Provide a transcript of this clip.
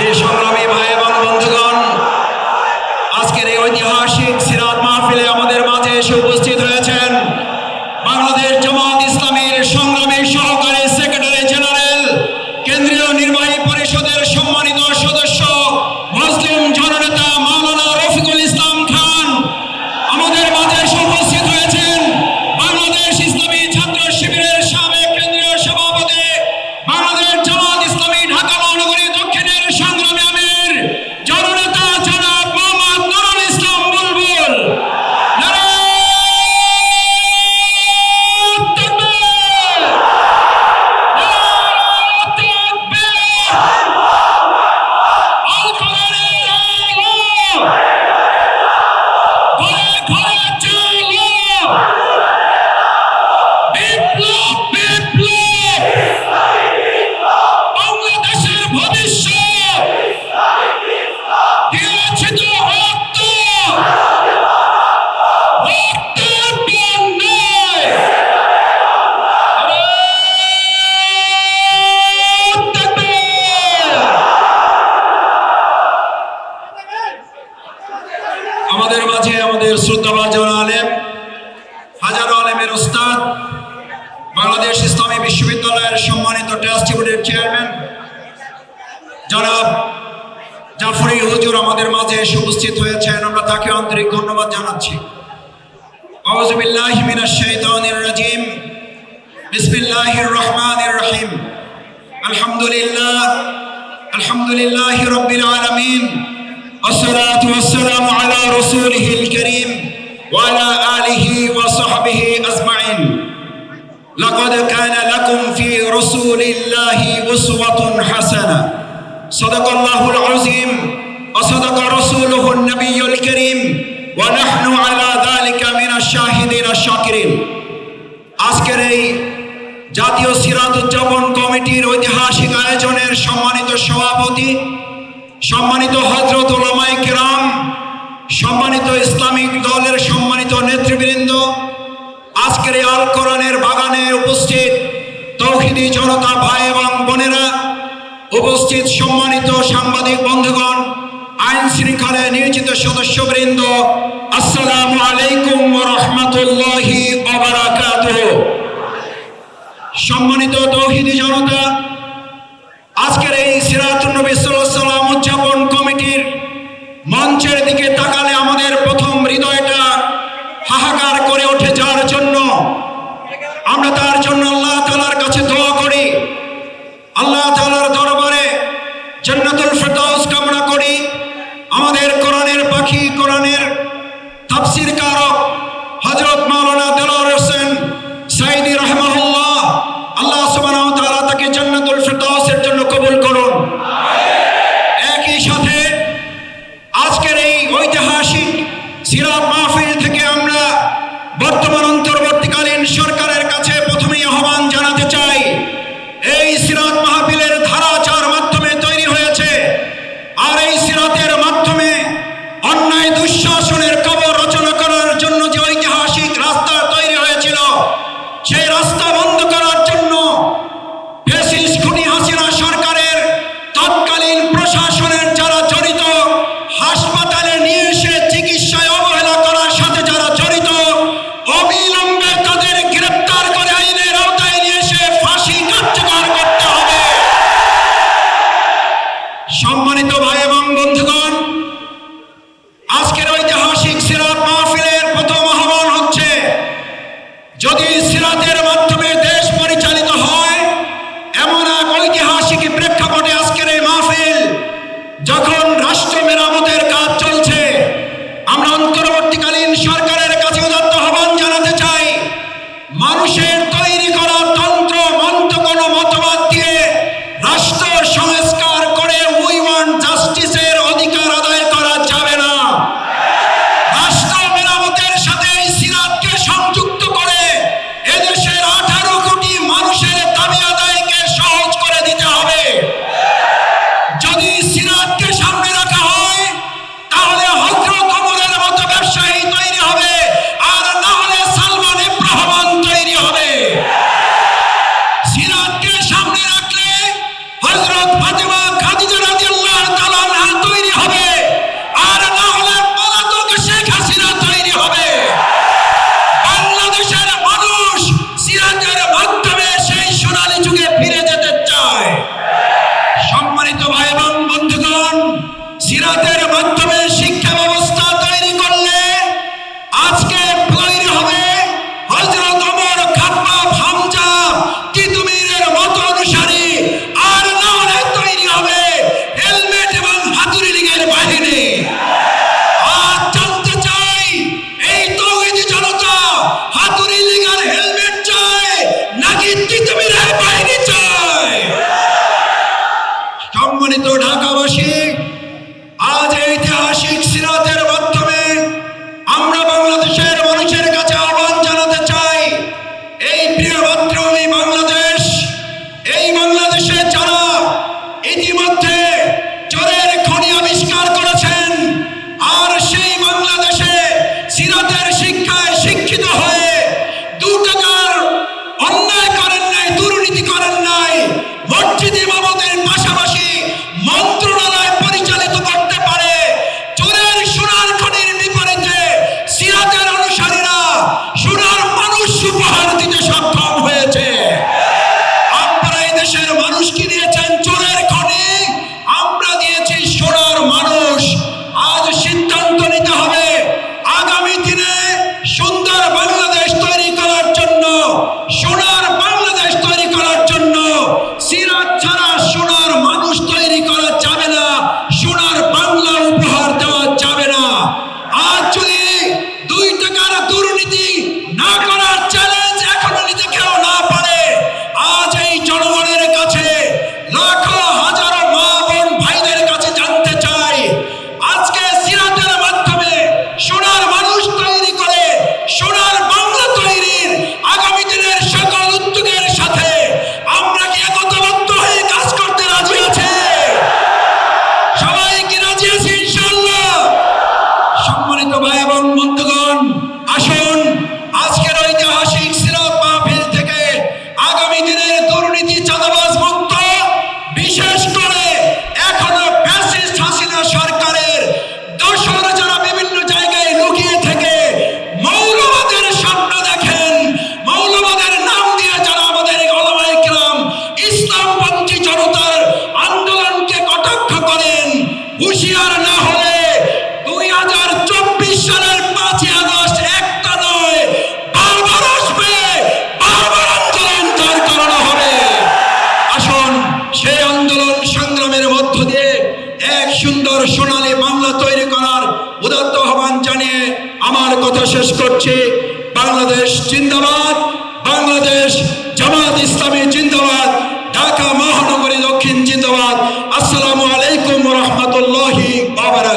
যে সংগ্রামী ভাই এবং আজকের ঐতিহাসিক সিরাত মাহফিলে আমাদের মাঝে এসে উপস্থিত হয়েছেন। আমাদের মাঝে আমাদের শ্রদ্ধাভাজন আলেম হাজারো আলেমের ওস্তাদ বাংলাদেশ ইসলামী বিশ্ববিদ্যালয়ের সম্মানিত ট্রাস্টি বোর্ডের চেয়ারম্যান জনাব জাফরি হুজুর আমাদের মাঝে এসে উপস্থিত হয়েছেন আমরা তাকে আন্তরিক ধন্যবাদ জানাচ্ছি আউযুবিল্লাহি মিনাশ শাইতানির রাজিম বিসমিল্লাহির রহমানির রহিম আলহামদুলিল্লাহ আলহামদুলিল্লাহি রাব্বিল আলামিন والصلاة والسلام على رسوله الكريم وعلى آله وصحبه أجمعين لقد كان لكم في رسول الله أسوة حسنة صدق الله العظيم وصدق رسوله النبي الكريم ونحن على ذلك من الشاهدين الشاكرين আজকের এই জাতীয় সিরাত উদযাপন কমিটির ঐতিহাসিক আয়োজনের সম্মানিত সভাপতি সম্মানিত হজরত ওলামায়ে কেরাম সম্মানিত ইসলামিক দলের সম্মানিত নেতৃবৃন্দ, আজকের আল কোরআনের বাগানে উপস্থিত তৌহিদি জনতা ভাই এবং বোনেরা, উপস্থিত সম্মানিত সাংবাদিক বন্ধুগণ, আইন শৃঙ্খলায় নিয়োজিত সদস্যবৃন্দ, আসসালামু আলাইকুম রহমতুল্লাহি সম্মানিত তৌহিদি জনতা, আজকের এই সিরাতুল নবী সাল্লাম উদযাপন কমিটির মঞ্চের দিকে হৃদয়টা হাহাকার অন্তর্বর্তীকালীন সিরাতের মাধ্যমে বিচার না হলে দুই হাজার চব্বিশ সালের পাঁচই আগস্ট একটা নয়, বারবার আসবে, বারবার আন্দোলন তার হবে। আসুন, সেই আন্দোলন সংগ্রামের মধ্য দিয়ে এক সুন্দর সোনালী বাংলা তৈরি করার উদাত্ত আহ্বান জানিয়ে আমার কথা শেষ করছি। বাংলাদেশ জিন্দাবাদ, বাংলাদেশ জামাত ইসলামী জিন্দাবাদ। para